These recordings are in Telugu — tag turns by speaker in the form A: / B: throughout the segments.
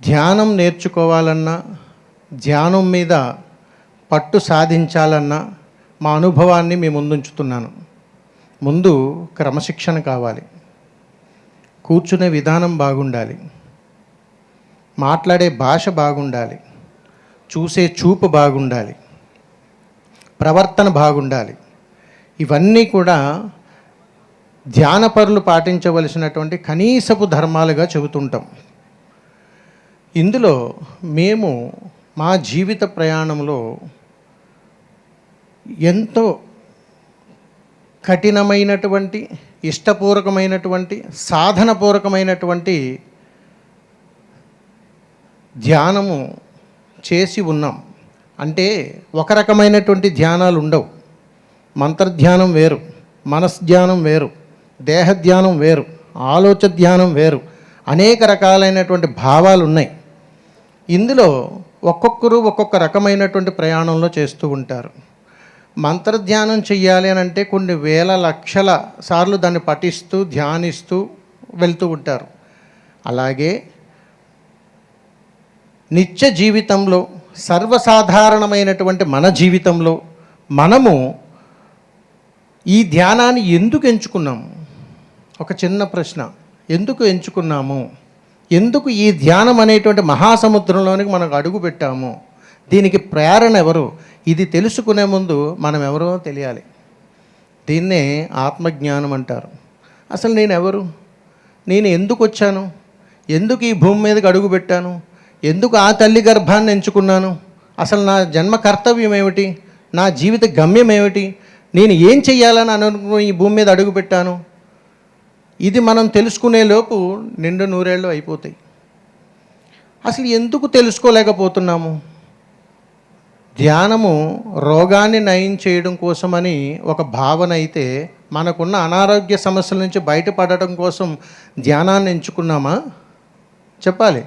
A: ధ్యానం నేర్చుకోవాలన్నా ధ్యానం మీద పట్టు సాధించాలన్నా మా అనుభవాన్ని మీ ముందుంచుతున్నాను. ముందు క్రమశిక్షణ కావాలి. కూర్చునే విధానం బాగుండాలి. మాట్లాడే భాష బాగుండాలి. చూసే చూపు బాగుండాలి. ప్రవర్తన బాగుండాలి. ఇవన్నీ కూడా ధ్యానపరులు పాటించవలసినటువంటి కనీసపు ధర్మాలుగా చెబుతుంటాం. ఇందులో మేము మా జీవిత ప్రయాణంలో ఎంతో కఠినమైనటువంటి ఇష్టపూర్వకమైనటువంటి సాధనపూర్వకమైనటువంటి ధ్యానము చేసి ఉన్నాం. అంటే ఒక రకమైనటువంటి ధ్యానాలు ఉండవు. మంత్రధ్యానం వేరు మనస్ధ్యానం వేరు దేహధ్యానం వేరు ఆలోచ ధ్యానం వేరు అనేక రకాలైనటువంటి భావాలు ఉన్నాయి. ఇందులో ఒక్కొక్కరు ఒక్కొక్క రకమైనటువంటి ప్రయాణంలో చేస్తూ ఉంటారు. మంత్రధ్యానం చెయ్యాలి అని అంటే కొన్ని వేల లక్షల సార్లు దాన్ని పఠిస్తూ ధ్యానిస్తూ వెళ్తూ ఉంటారు. అలాగే నిత్య జీవితంలో సర్వసాధారణమైనటువంటి మన జీవితంలో మనము ఈ ధ్యానాన్ని ఎందుకు ఎంచుకున్నాము? ఒక చిన్న ప్రశ్న. ఎందుకు ఎంచుకున్నాము? ఎందుకు ఈ ధ్యానం అనేటువంటి మహాసముద్రంలోనికి మనకు అడుగు పెట్టాము? దీనికి ప్రేరణ ఎవరు? ఇది తెలుసుకునే ముందు మనం ఎవరో తెలియాలి. దీన్నే ఆత్మజ్ఞానం అంటారు. అసలు నేను ఎవరు? నేను ఎందుకు వచ్చాను? ఎందుకు ఈ భూమి మీదకి అడుగు పెట్టాను? ఎందుకు ఆ తల్లి గర్భాన్ని ఎంచుకున్నాను? అసలు నా జన్మ కర్తవ్యం ఏమిటి? నా జీవిత గమ్యం ఏమిటి? నేను ఏం చెయ్యాలని అనుకుని ఈ భూమి మీద అడుగు పెట్టాను? ఇది మనం తెలుసుకునే లోపు నిండు నూరేళ్ళు అయిపోతాయి. అసలు ఎందుకు తెలుసుకోలేకపోతున్నాము? ధ్యానము రోగాన్ని నయం చేయడం కోసమని ఒక భావన అయితే మనకున్న అనారోగ్య సమస్యల నుంచి బయటపడటం కోసం ధ్యానాన్ని ఎంచుకున్నామా? చెప్పాలి.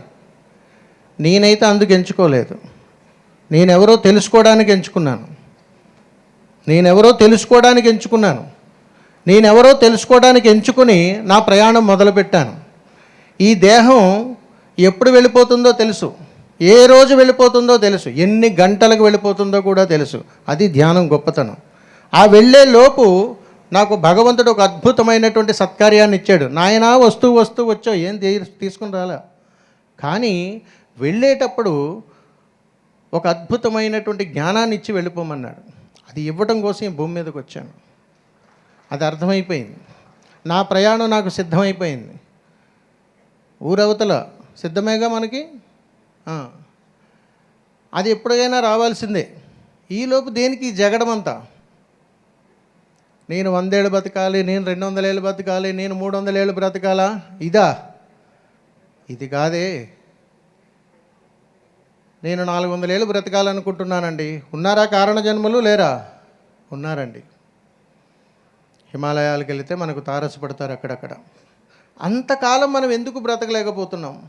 A: నేనైతే అందుకు ఎంచుకోలేదు. నేనెవరో తెలుసుకోవడానికి ఎంచుకున్నాను. నేనెవరో తెలుసుకోవడానికి ఎంచుకున్నాను. నేనెవరో తెలుసుకోవడానికి ఎంచుకుని నా ప్రయాణం మొదలుపెట్టాను. ఈ దేహం ఎప్పుడు వెళ్ళిపోతుందో తెలుసు. ఏ రోజు వెళ్ళిపోతుందో తెలుసు. ఎన్ని గంటలకు వెళ్ళిపోతుందో కూడా తెలుసు. అది ధ్యానం గొప్పతనం. ఆ వెళ్ళే లోపు నాకు భగవంతుడు ఒక అద్భుతమైనటువంటి సత్కార్యాన్ని ఇచ్చాడు. నాయనా వస్తూ వస్తూ వచ్చావు. ఏం తీసుకుని రాలా? కానీ వెళ్ళేటప్పుడు ఒక అద్భుతమైనటువంటి జ్ఞానాన్ని ఇచ్చి వెళ్ళిపోమన్నాడు. అది ఇవ్వడం కోసం భూమి మీదకి వచ్చాను. అది అర్థమైపోయింది. నా ప్రయాణం నాకు సిద్ధమైపోయింది. ఊరవతల సిద్ధమేగా మనకి? అది ఎప్పుడైనా రావాల్సిందే. ఈలోపు దేనికి జగడమంతా? నేను వందేళ్ళు బతకాలి నేను రెండు వందల ఏళ్ళు బతకాలి నేను మూడు వందల ఏళ్ళు బ్రతకాలా? ఇదా? ఇది కాదే. నేను నాలుగు వందల ఏళ్ళు బ్రతకాలనుకుంటున్నానండి. ఉన్నారా కారణ జన్మలు? లేరా? ఉన్నారండి. హిమాలయాలకు వెళితే మనకు తారసపడతారు అక్కడక్కడ. అంతకాలం మనం ఎందుకు బ్రతకలేకపోతున్నాం?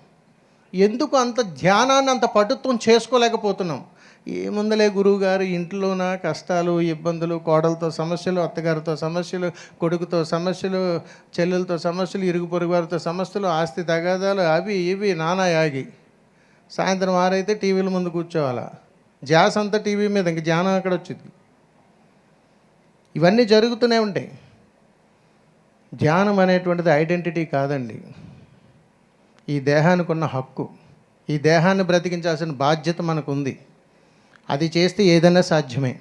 A: ఎందుకు అంత ధ్యానాన్ని అంత పటుత్వం చేసుకోలేకపోతున్నాం? ఏముందలే గురువు గారు ఇంట్లోన కష్టాలు ఇబ్బందులు కోడలతో సమస్యలు అత్తగారితో సమస్యలు కొడుకుతో సమస్యలు చెల్లెలతో సమస్యలు ఇరుగు పొరుగు వారితో సమస్యలు ఆస్తి తగాదాలు అవి ఇవి నానా యాగి సాయంత్రం ఆరైతే టీవీల ముందు కూర్చోవాలా? జాస్ అంతా టీవీ మీద ఇంక ధ్యానం అక్కడ వచ్చింది. ఇవన్నీ జరుగుతూనే ఉంటాయి. ధ్యానం అనేటువంటిది ఐడెంటిటీ కాదండి. ఈ దేహానికి ఉన్న హక్కు ఈ దేహాన్ని బ్రతికించాల్సిన బాధ్యత మనకు ఉంది అది చేస్తే ఏదైనా సాధ్యమే.